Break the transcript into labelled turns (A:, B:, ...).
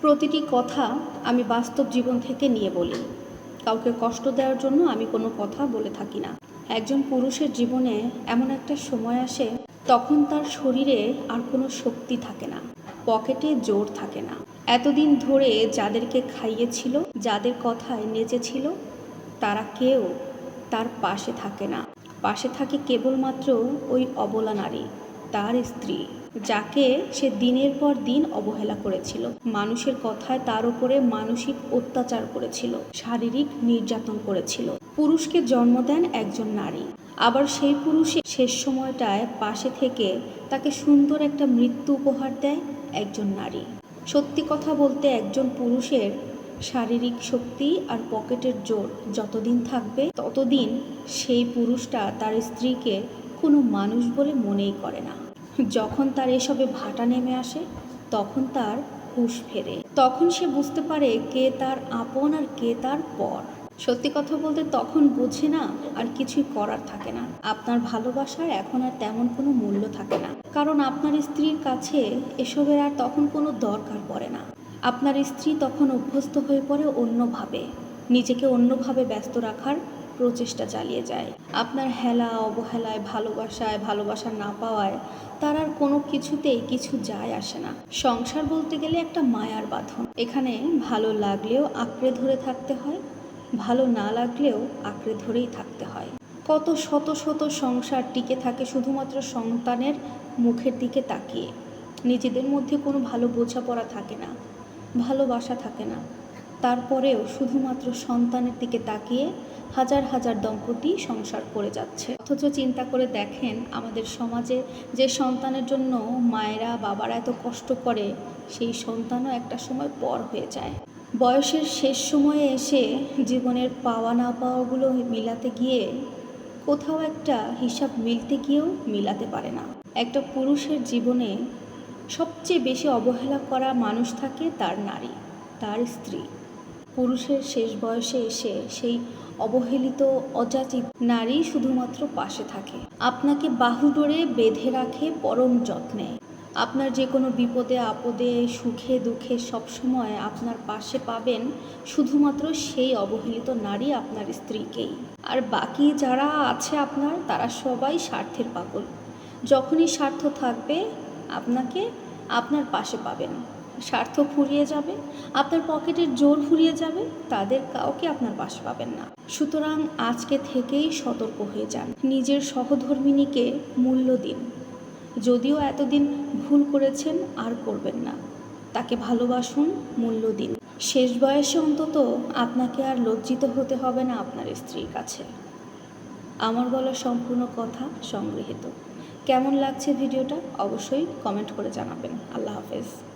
A: প্রতিটি কথা আমি বাস্তব জীবন থেকে নিয়ে বলি। কাউকে কষ্ট দেওয়ার জন্য আমি কোনো কথা বলে থাকি না। একজন পুরুষের জীবনে এমন একটা সময় আসে, তখন তার শরীরে আর কোনো শক্তি থাকে না, পকেটে জোর থাকে না। এতদিন ধরে যাদেরকে খাইয়েছিল, যাদের কথায় নেচেছিল, তারা কেউ তার পাশে থাকে না। পাশে থাকে কেবলমাত্র ওই অবলা নারী। তার স্ত্রী, যাকে সে দিনের পর দিন অবহেলা করেছিল। মানুষের কথায় তার উপরে মানসিক অত্যাচার করেছিল, শারীরিক নির্যাতন করেছিল। পুরুষকে জন্ম দেন একজন নারী। আবার সেই পুরুষের শেষ সময়টায় পাশে থেকে তাকে সুন্দর একটা মৃত্যু উপহার দেয় একজন নারী। সত্যি কথা বলতে একজন পুরুষের শারীরিক শক্তি আর পকেটের জোর যতদিন থাকবে, ততদিন সেই পুরুষটা তার স্ত্রীকে কোনো মানুষ বলে মনেই করে না। যখন তার এসবে ভাটা নেমে আসে, তখন তার হুঁশ ফেরে। তখন সে বুঝতে পারে কে তার আপন আর কে তার পর। সত্যি কথা বলতে তখন বোঝে না আর কিছুই করার থাকে না। আপনার ভালোবাসার এখন আর তেমন কোনো মূল্য থাকে না। কারণ আপনার স্ত্রীর কাছে এসবের আর তখন কোনো দরকার পড়ে না। আপনার স্ত্রী তখন অভ্যস্ত হয়ে পড়ে অন্যভাবে। নিজেকে অন্যভাবে ব্যস্ত রাখার প্রচেষ্টা চালিয়ে যায়। আপনার হেলা, অবহেলায়, ভালোবাসায়, ভালোবাসা না পাওয়ায় তার আর কোনো কিছুতেই কিছু যায় আসে না। সংসার বলতে গেলে একটা মায়ার বাঁধন। এখানে ভালো লাগলেও আঁকড়ে ধরে থাকতে হয়, ভালো না লাগলেও আঁকড়ে ধরেই থাকতে হয়। কত শত শত সংসার টিকে থাকে শুধুমাত্র সন্তানের মুখের দিকে তাকিয়ে। নিজেদের মধ্যে কোনো ভালো বোঝাপড়া থাকে না, ভালোবাসা থাকে না। তারপরেও শুধুমাত্র সন্তানের দিকে তাকিয়ে হাজার হাজার দম্পতি সংসার করে যাচ্ছে। অথচ চিন্তা করে দেখেন, আমাদের সমাজে যে সন্তানের জন্য মায়েরা, বাবারা এত কষ্ট করে, সেই সন্তানও একটা সময় পর হয়ে যায়। বয়সের শেষ সময়ে এসে জীবনের পাওয়া না পাওয়াগুলো মিলাতে গিয়ে কোথাও একটা হিসাব মিলতে গিয়েও মিলাতে পারে না। একটা পুরুষের জীবনে সবচেয়ে বেশি অবহেলা করা মানুষ থাকে তার নারী, তার স্ত্রী। পুরুষের শেষ বয়সে এসে সেই অবহেলিত, অযাচিত নারী শুধুমাত্র পাশে থাকে। আপনাকে বাহুডোরে বেঁধে রাখে পরম যত্নে। আপনার যে কোনো বিপদে, আপদে, সুখে, দুঃখে সবসময় আপনার পাশে পাবেন শুধুমাত্র সেই অবহেলিত নারী আপনার স্ত্রীকেই। আর বাকি যারা আছে আপনার, তারা সবাই স্বার্থের পাগল। যখনই স্বার্থ থাকবে, আপনাকে আপনার পাশে পাবেন। স্বার্থ ফুরিয়ে যাবে, আপনার পকেটের জোর ফুরিয়ে যাবে, তাদের কাউকে আপনার পাশে পাবেন না। সুতরাং আজকে থেকেই সতর্ক হয়ে যান। নিজের সহধর্মিনীকে মূল্য দিন। যদিও এতদিন ভুল করেছেন, আর করবেন না। তাকে ভালোবাসুন, মূল্য দিন। শেষ বয়সে অন্তত আপনাকে আর লজ্জিত হতে হবে না আপনার স্ত্রীর কাছে। আমার বলা সম্পূর্ণ কথা সংগৃহীত। কেমন লাগছে ভিডিওটা, অবশ্যই কমেন্ট করে জানাবেন। আল্লাহ হাফেজ।